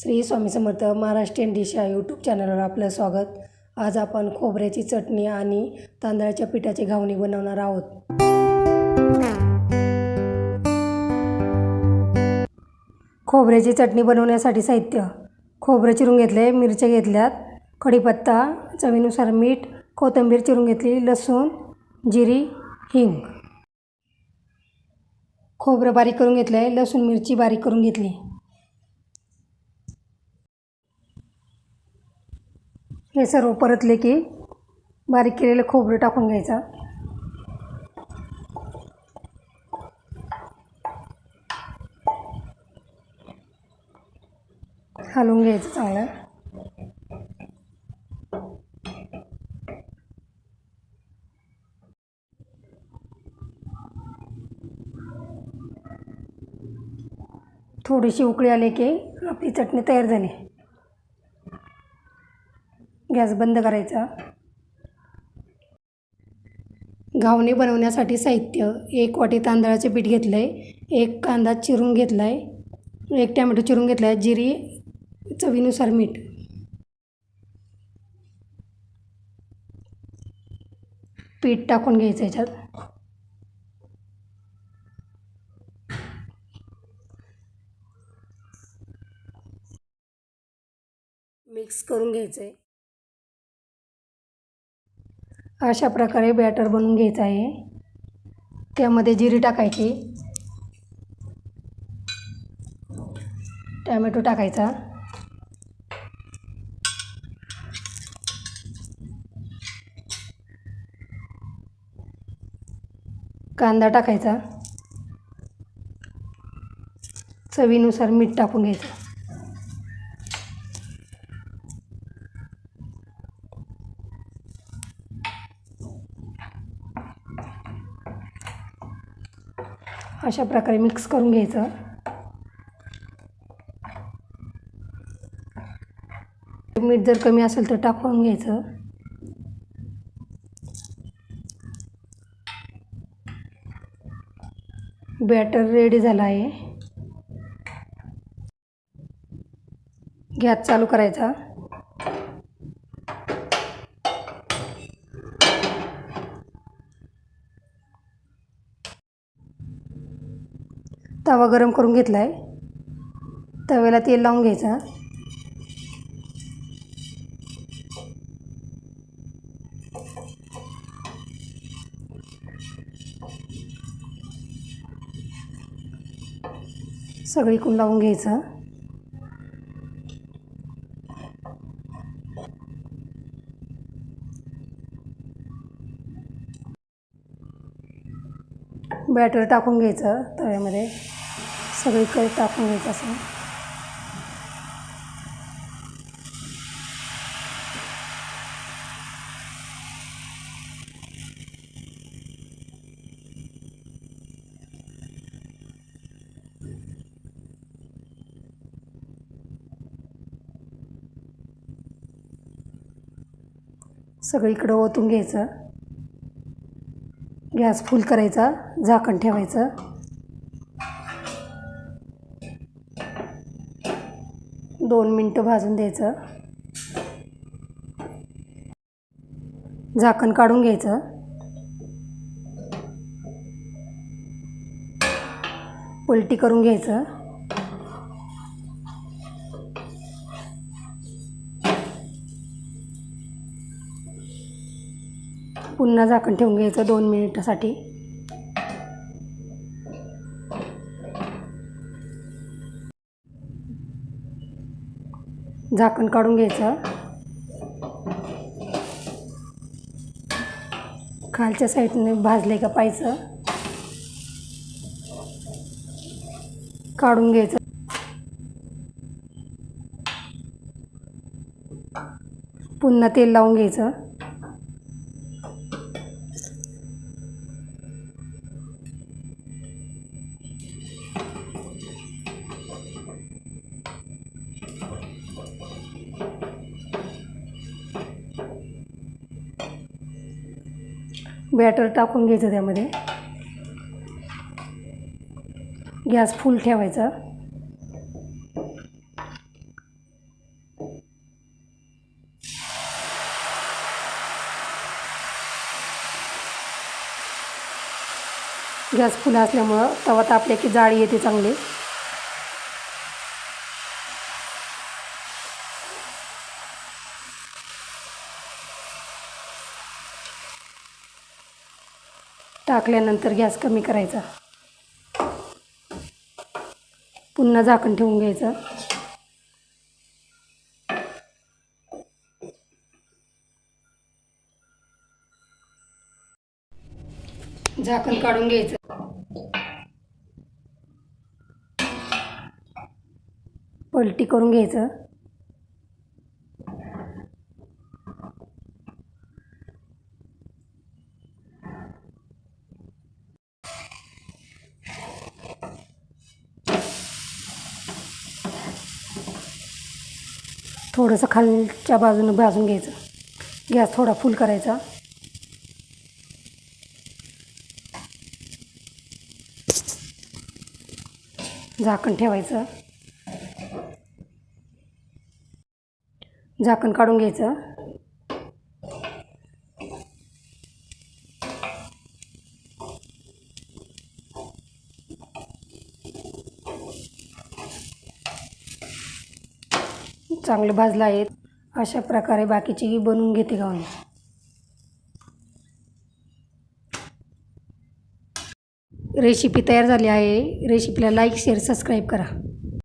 Shri Swami Samarth Maharashtrian dish या YouTube चॅनलवर आपलं स्वागत. आज आपण खोबऱ्याची चटणी आणि तांदळाच्या पिठाची घावणी बनवणार आहोत. खोबऱ्याची चटणी बनवण्यासाठी साहित्य. खोबरं चिरून घेतले मिरच्या घेतल्यात कढीपत्ता चवीनुसार मीठ कोथिंबीर चिरून घेतली लसूण जिरी हिंग. खोबरं बारीक करून घेतलं आहे लसूण मिरची बारीक करून घेतली. हे सर्व परतले की बारीक केलेलं खोबरं टाकून घ्यायचं. हलवून घ्यायचं चांगलं. थोडीशी उकळी आली की आपली चटणी तयार झाली. गॅस बंद करायचा. घावणी बनवण्यासाठी साहित्य एक वाटी तांदळाचे पीठ घेतलं आहे एक कांदा चिरून घेतला आहे एक टॅमॅटो चिरून घेतला आहे जिरी चवीनुसार मीठ. पीठ टाकून घ्यायचं याच्यात. मिक्स करून घ्यायचं आहे अशा प्रकारे बॅटर बनवून घ्यायचं आहे. त्यामध्ये जिरी टाकायची. टॅमॅटो टाकायचा. कांदा टाकायचा. चवीनुसार मीठ टाकून घ्यायचं. अशा प्रकारे मिक्स करून घ्यायचं. मीठ जर कमी असेल तर टाकून घ्यायचं. बॅटर रेडी झाला आहे. गॅस चालू करायचा. तवा गरम करून घेतला आहे तव्याला तेल लावून घ्यायचं. सगळीकडून लावून घ्यायचं. बॅटर टाकून घ्यायचं तव्यामध्ये. सगळीकडे टाकून घ्यायचं असं सगळीकडं ओतून घ्यायचं. गॅस फुल करायचा झाकण ठेवायचं. दोन मिनटं भाजून द्यायचं. झाकण काढून घ्यायचं. पलटी करून घ्यायचं. पुन्हा झाकण ठेवून घ्यायचं दोन मिनिटासाठी. झाकण काढून घ्यायचं. खालच्या साईडने भाजले का पाहायचं? काढून घ्यायचं. पुन्हा तेल लावून घ्यायचं. बॅटर टाकून घ्यायचं त्यामध्ये. गॅस फुल ठेवायचा. गॅस फुल असल्यामुळं तवा तापल्या की जाळी येते चांगली. टाकल्यानंतर गॅस कमी करायचा. पुन्हा झाकण ठेवून घ्यायचं. झाकण काढून घ्यायचं. पलटी करून घ्यायचं. थोडंसं खालच्या बाजूनं भाजून घ्यायचं. गॅस थोडा फुल करायचा. झाकण ठेवायचं. झाकण काढून घ्यायचं. चांगलं भाजलं आहे अशा प्रकारे बाकीची बनवून घेते गाऊन रेसिपी तयार झाली आहे. रेसिपीला लाईक शेअर सबस्क्राईब करा.